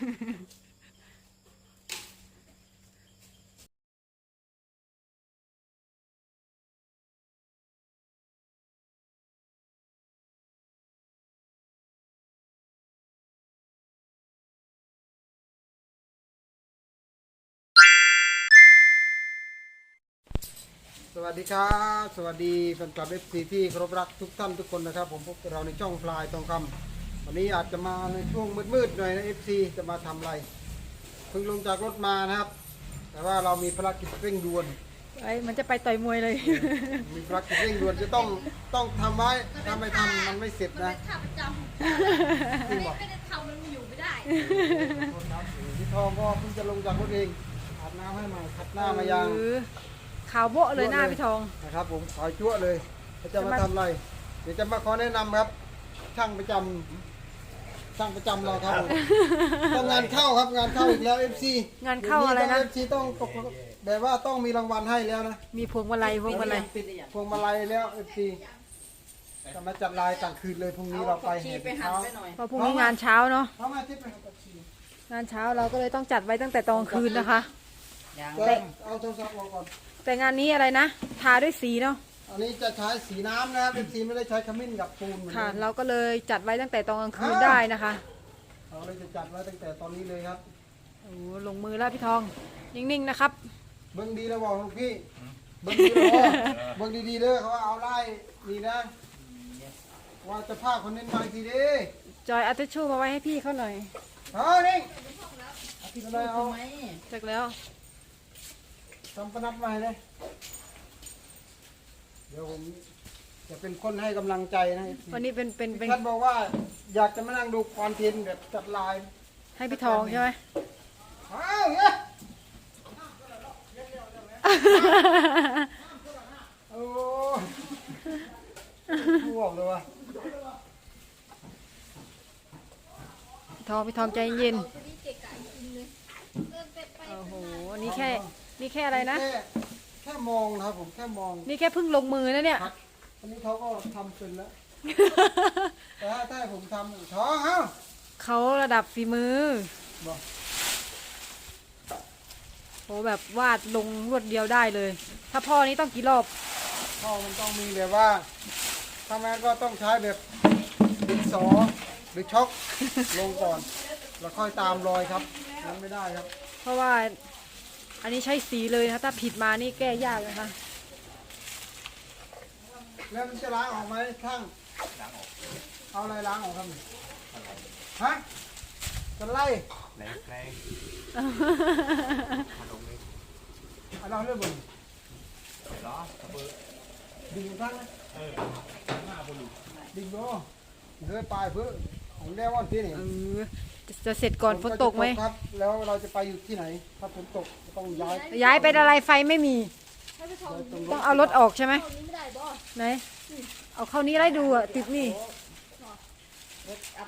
สวัสดีครับ สวัสดีแฟนคลับเอฟซีที่เคารพรักทุกท่านทุกคนนะครับ ผมพบกับเราในช่องพลายทองคำ วันนี้อาจจะมาในช่วงมืดๆหน่อยนะเอฟซีจะมาทำอะไร เพิ่งลงจากรถมานะครับ แต่ว่าเรามีภารกิจเร่งด่วน ไอ้มันจะไปต่อยมวยเลย มีภารกิจเร่งด่วนจะต้องต้องทำไว้ถ้าไม่ทำมันไม่เสร็จมันนะ เป็นท่าประจำจริงบอกไม่ได้ทำมันอยู่ไม่ได้พี่ทองก็เพิ่งจะลงจากรถเองอาบน้ำให้ใหม่ขัดหน้ามายังเออขาวโบ๊ะเลยหน้าพี่ทอง นะครับผมขอจั่วเลยเขาจะมา ทำอะไร เดี๋ยวจะมาขอแนะนำครับ ช่างประจำ ช่างประจำเราครับผมต้องงานเข้าครับงานเข้าอีกแล้ว FC งานเข้าอะไรนะเอฟซีต้องตกแบบว่าต้องมีรางวัลให้แล้วนะมีพวงมาลัยพวงมาลัยพวงมาลัยแล้ว FC จะมาจัดลายกลางคืนเลยพรุ่งนี้เราไปแห่เช้าเพราะพรุ่งนี้งานเช้าเนาะเขามาทิพย์ไปครับ FC งานเช้าเราก็เลยต้องจัดไว้ตั้งแต่ตอนกลางคืนนะคะแต่เอาโทรศัพท์ออกก่อนแต่งานนี้อะไรนะทาด้วยสีเนาะ อันนี้จะใช้สีน้ำนะครับ FC ไม่ได้ใช้ขมิ้นกับปูนเหมือนค่ะ เดิมเราก็เลยจัดไว้ตั้งแต่ตอนกลางคืนได้นะคะเราเลยจะจัดไว้ตั้งแต่ตอนนี้เลยครับโอ้ลงมือแล้วพี่ทอง นิ่งๆนะครับ เบิ้งดีแล้วบอกลูกพี่เบิ้งดีแล้วบอกเบิ้งดีๆเด้อเขาว่าเอาไล่ดีนะ ว่าจะพาคนเน้นมาอีกทีดิจอยเอาทิชชู่มาไว้ให้พี่เขาหน่อยเอานี่อะไรเอาจักแล้วทำประนัดมาให้เลย เดี๋ยวผมจะเป็นคนให้กำลังใจนะวันนี้เป็นเป็นเป็นท่านบอกว่าอยากจะมานั่งดูคอนเทนต์แบบจัดลายให้พี่ทองใช่ไหมอ้าวเนี่ยโอ้ห่วงเลยว่ะพี่ทองพี่ทองใจเย็นตัวนี้เกะกะจริงเลยเดินไปไปโอ้โหนี่แค่นี่แค่อะไรนะแค่แค่มองนะครับผมแค่มองนี่แค่เพิ่งลงมือนะเนี่ย ครับอันนี้เขาก็ทำเป็นแล้วแต่ถ้าถ้าให้ผมทำท้องเอ้าเขาระดับฝีมือบอกโหแบบวาดลงรวดเดียวได้เลย ถ้าพ่อนี้ต้องกี่รอบ พ่อมันต้องมีแบบว่าถ้าแม่ก็ต้องใช้แบบดินสอหรือช็อกลงก่อน แล้วค่อยตามรอยครับนั้นไม่ได้ครับ เพราะว่า อันนี้ใช้สีเลยนะถ้าผิดมานี่แก้ยากนะคะแล้วมันจะล้างออกไหมช่างเอาอะไรล้างออกครับฮะจะไล่แรงแรงเอาเราเรื่องบนล้อระเบิดดิ่งข้างนะเออหน้าบนดิ่งโบเฮ้ยปลายเพื่อของแด้วันที่นี่เออ จะจะเสร็จก่อนฝนตกไหมครับ แล้วเราจะไปอยู่ที่ไหน ถ้าฝนตกก็ต้องย้ายย้ายไปอะไรไฟไม่มีให้ไปทองตรงต้องเอารถออกใช่ไหมตรงนี้ไม่ได้บ่ไหนเอาเข้านี้ไล่ดูอะติดนี่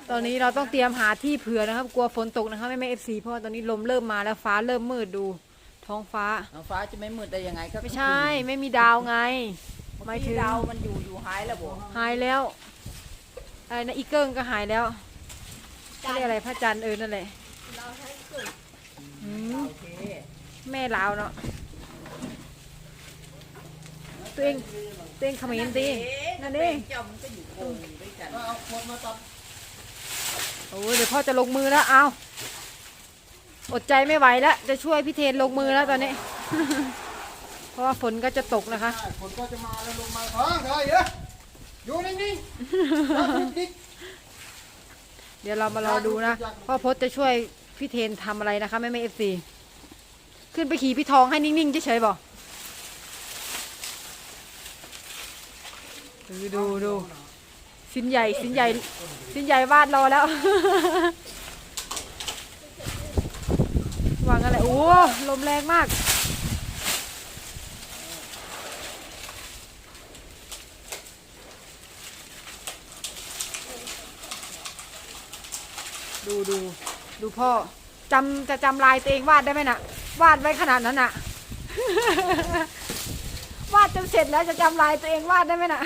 ตอนนี้เราต้องเตรียมหาที่เผื่อนะครับ กลัวฝนตกนะครับไม่ไม่เอฟซีเพราะว่าตอนนี้ลมเริ่มมาแล้วฟ้าเริ่มมืดดู ท้องฟ้า น้องฟ้าจะไม่มืดได้ยังไงก็ไม่ใช่ไม่มีดาวไงหมายถึงดาวมันอยู่อยู่หายแล้วบ่หายแล้วอะไรนะอีเกิงก็หายแล้ว เขาเรียกอะไรพระจันทร์เออนั่นแหละเราใช้เกิดอืมโอเคแม่ลาวเนาะตัวเองตัวเองเขมิ้นตีนั่นเองเจ้ามันก็อยู่โคงอยู่ด้วยกันเอาคนมาตัดโอ้ยเดี๋ยวพ่อจะลงมือแล้วเอาอดใจไม่ไหวแล้ว จะช่วยพี่เทนลงมือแล้วตอนนี้ เพราะว่าฝนก็จะตกนะคะได้ฝนก็จะมาแล้วลงมาท้องเฮ้ยเด้ออยู่นิ่งๆอย่าลุกดิ๊ก เดี๋ยวเรามารอดูนะพ่อพจน์จะช่วยพี่เทนทำอะไรนะคะแม่แม่เอฟซีขึ้นไปขี่พี่ทองให้นิ่งๆเฉยๆบอกดูดูดูสินใหญ่สินใหญ่สินใหญ่วาดรอแล้ว วางอะไรโอ้ลมแรงมาก ดูดูพ่อจำจะจำลายตัวเองวาดได้ไหมน่ะวาดไว้ขนาดนั้นน่ะวาดจนเสร็จแล้วจะจำลายตัวเองวาดได้ไหมน่ะ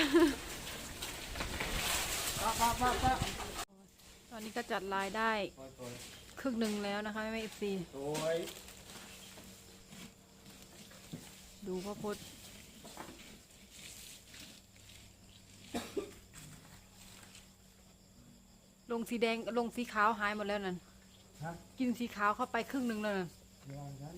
ป้าป้าป้าป้าตอนนี้ก็จัดลายได้ครึ่งหนึ่งแล้วนะคะไม่ไม่เอฟซีโอ้ยดูพ่อพด งสีแดงลงสีขาวหายหมดแล้วนั่นฮะกินสีขาวเข้าไปครึ่งหนึ่งแล้วนั่นอย่างนั้น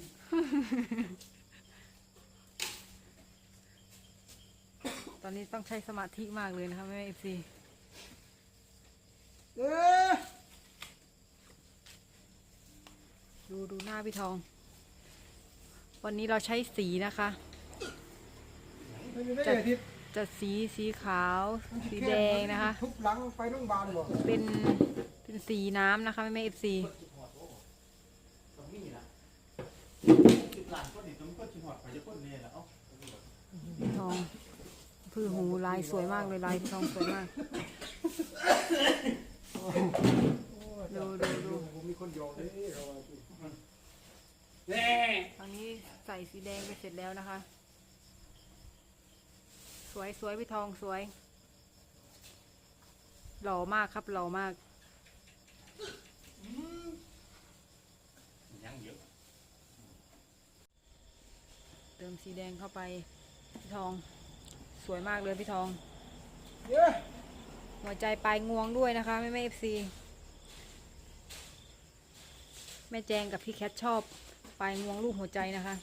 ตอนนี้ต้องใช้สมาธิมากเลยนะคะแม่เอฟซีเอ๊ะดูดูหน้าพี่ทอง วันนี้เราใช้สีนะคะ ไม่มีได้อาทิตย์ จะสีสีขาว สีแดงนะคะ ทุบหลังไปโรงพยาบาลบ่เป็นเป็นสีน้ำนะคะแม่เอฟซีตรงนี้นะสิบล้านก็ดิต้องก็ชิมหอดไปจะก้นเนี่ยแล้วเอ้าพี่ทองพือหูลายสวยมากเลยลายพี่ทองสวยมากดูดูดูผมมีคนโยกเลยเราว่าสิตอนนี้ใส่สีแดงไปเสร็จแล้วนะคะ สวยสวยพี่ทองสวย หล่อมากครับหล่อมากยังเยอะเติมสีแดงเข้าไปพี่ทอง สวยมากเลยพี่ทอง เย้หัวใจปลายงวงด้วยนะคะแม่แม่เอฟซีแม่แจงกับพี่แคทชอบปลายงวงรูปหัวใจนะคะ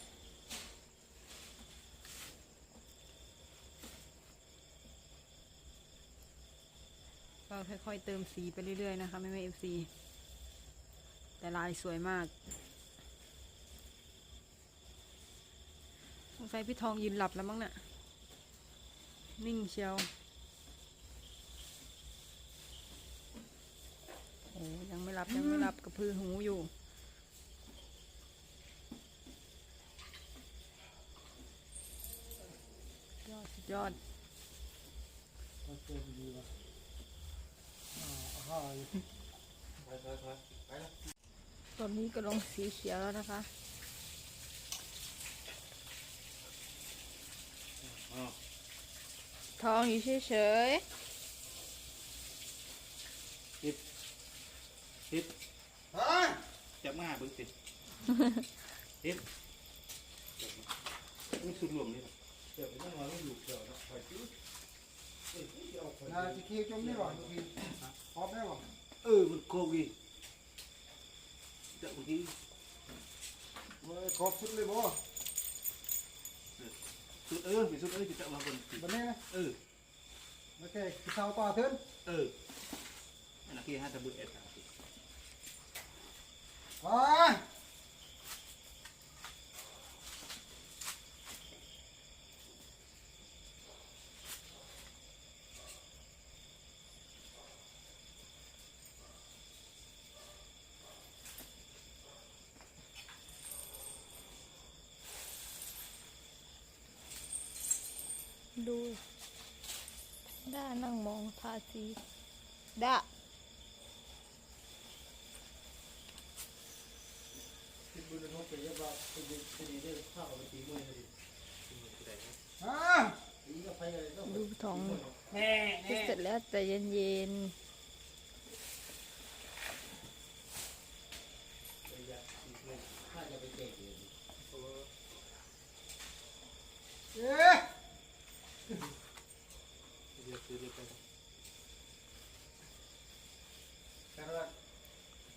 ก็ค่อยๆเติมสีไปเรื่อยๆนะคะแม่แม่เอฟซีแต่ลายสวยมากสงสัยพี่ทองยืนหลับแล้วมั้งน่ะ นิ่งเชียวโอ้ยังไม่รับยังไม่รับกระพือหูอยู่ยอดสุดยอด ตอนนี้ก็ลงสีเขียวแล้วนะคะอ๋อทองอยู่เฉยทิศฮะจับมาเบิ้งติดทิศนี่สุดรวมนี่เดี๋ยวไม่มาไม่อยู่เดี๋ยวนะไปซื้อ นาทีคิวจมนี่บ่ทีพร้อมได้บ่เออมันโควิดจะบางทีเว้ยครบสุดเลยบ่สุดเออมีสุดเออจะจับมาบนติดวันนี้นะเออโอเคกินข้าวต่อเถินเอออันนั้นคือห้าตะบุเอ็ดครับ ดูด้านั่งมองทาสีด้าคิดบุญน้องไปเยอะบ่เป็นดีเป็นดีได้ข้าวกับตีมือเลยฮะตีกับไฟอะไรก็ดูทองแน่คิดเสร็จแล้วแต่เย็นเย้เอเดี๋ยวไป แต่ว่า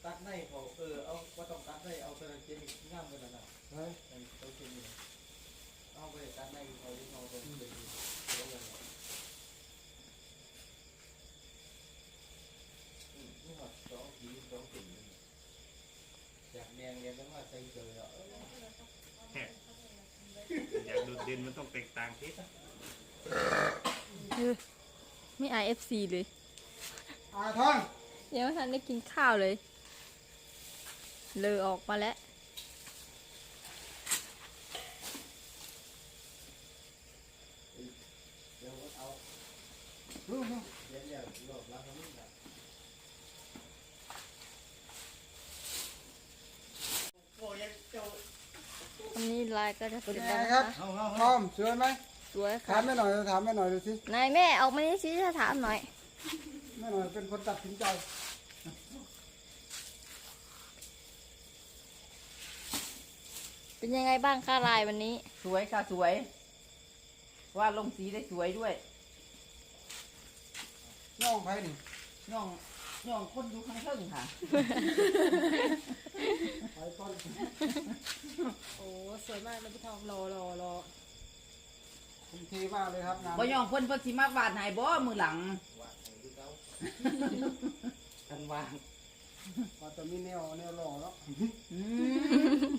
ตัดในเขาเออเอาว่าต้องตัดในเอาตัวนั้นเจมิง่ามกันนะเฮ้ยไอ้ตัวเจมิเอาไปตัดในเขาที่เขาตัวเจมิเดี๋ยวเลยอืมนี่หมดสองทีสองติ่งจากแดงเรียนต้องมาใส่เกลือเอออยากโดดเด่นมันต้องแตกต่างทิศ ไม่อายเอฟซีเลยอาทองยังไม่ทันได้กินข้าวเลย เลอออกมาแล้วเดี๋ยวเอารู้มั้ยเดี๋ยวเดี๋ยวรอบแล้วเขาไม่ได้วันนี้ลายก็จะเป็นเสร็จไงแล้วคนะรับคะพร้อมสวยไหมส วยถาค่ะมแม่หน่อยถามแม่หน่อยดูสินายแม่ออกมานี่สิถ้าถามหน่อย แม่หน่อยเป็นคนตัดสินใจเป็นยังไงบ้างค่าลายวันนี้ สวยค่ะสวย ว่าลงสีได้สวยด้วยย่องไปนี่ย่องย่องคนอยู่ข้างเทิงค่ะไปก่อนโอ้สวยมากเลยพี่ทองรอรอรอ คุณทีมากเลยครับงานบ่ย่องเพิ่นเพิ่นสิมาวาดให้บ่มือหลัง กันวางว่าจะมีแนวแนวหล่อเนาะอืม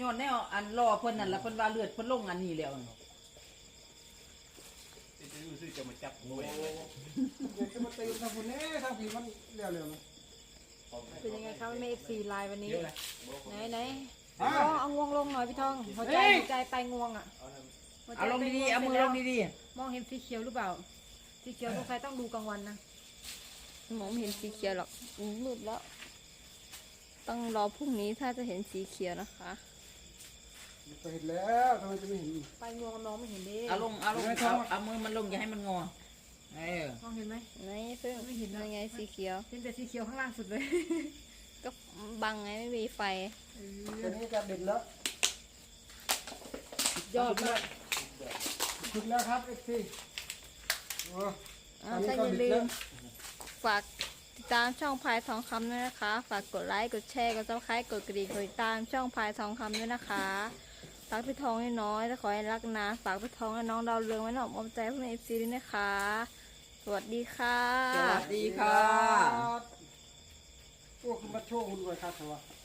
ย้อนแนวอันรอเพิ่นนั่นล่ะเพิ่นว่าเลือดเพิ่นลงอันนี้แล้วจะรู้สึกจะมาจับมวยเดี๋ยวจะมาตีทางคุณเน่ทางผีมันเร็วๆมั้ยเป็นยังไงครับไม่เอฟซีไลน์วันนี้ ไหนไหน ฮะเอาเอางวงลงหน่อยพี่ทองหัวใจเฮ้ยหัวใจไปงวงอะหัวใจเอาลงไปดีวๆเอามือสร็จลแวงดีมองเห็นสีเขียวหรือเปล่า สีเขียวสงสัยต้องดูกลางวันนะมองไม่เห็นสีเขียวหรอกมืดแล้ว ต้องรอพรุ่งนี้ถ้าจะเห็นสีเขียวนะคะไปเห็นแล้วทำไมจะไม่เห็นอีก ไปงวงมองไม่เห็นดิๆเอาลงเอาลงไม่ต้เอาองเอามือมันลงอย่าให้มันงอเออ มองเห็นไหม ไหนเพิ่งไม่เห็นนะ ยังไงสีเขียว เห็นแต่สีเขียวข้างล่างสุดเลย ก็บังไงไม่มีไฟ ตัวนี้จะเด็ดแล้วยอดมากถึงแล้วครับเอฟซีโอ้อ่าอันนี้ถ้าก็อย่าเด็ดลืแล้มวฝากติดตามช่องพายทองคำด้วยนะคะ ฝากกดไลค์กดแชร์กดซับสไครต์กดกระดิ่งกดติดตามช่องพายทองคำด้วยนะคะรักพี่ทองให้น้อยแต่ขอให้รักนานฝากพี่ทองและน้องดาวเรืองไว้หนอกมอมใจพวกในเอฟซีด้วยนะคะ สวัสดีค่ะ สวัสดีค่ะ โอ้คุณมาโชว์คุณด้วยครับเถอะ